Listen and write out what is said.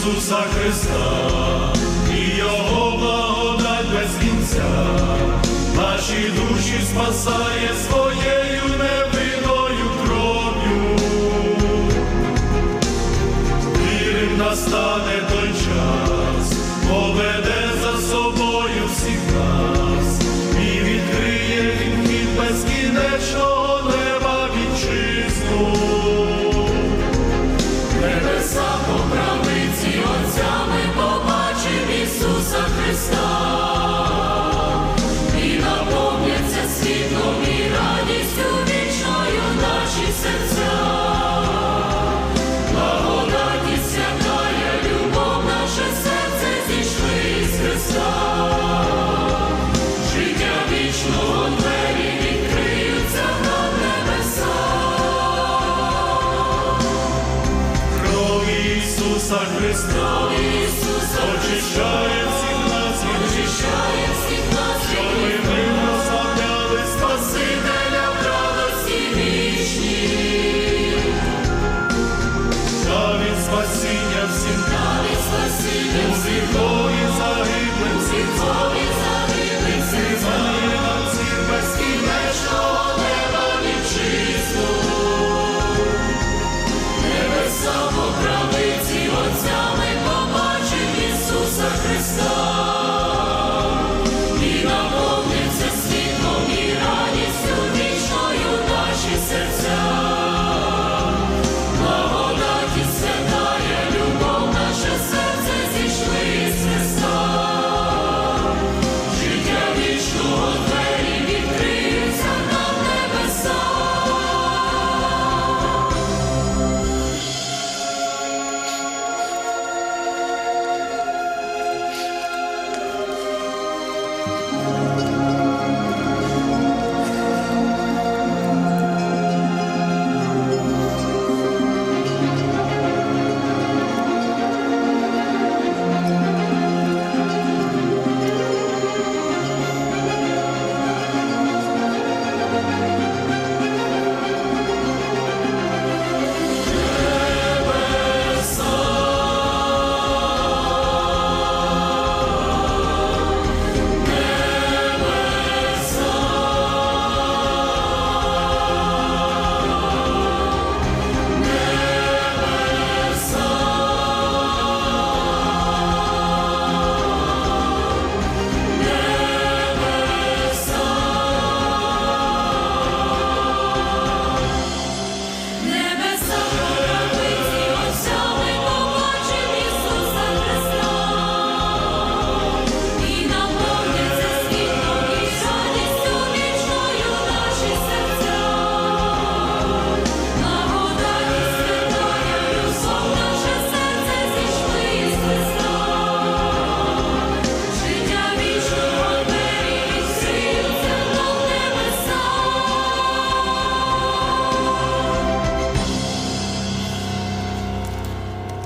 Ісуса Христа і Його благодать без кінця, наші душі спасає своєю невинною кров'ю. Вірим, настане той час, поведе за собою всіх нас і відкриє він від безкінечного неба вітчизну. Христа, Христа, Ісуса, очищає.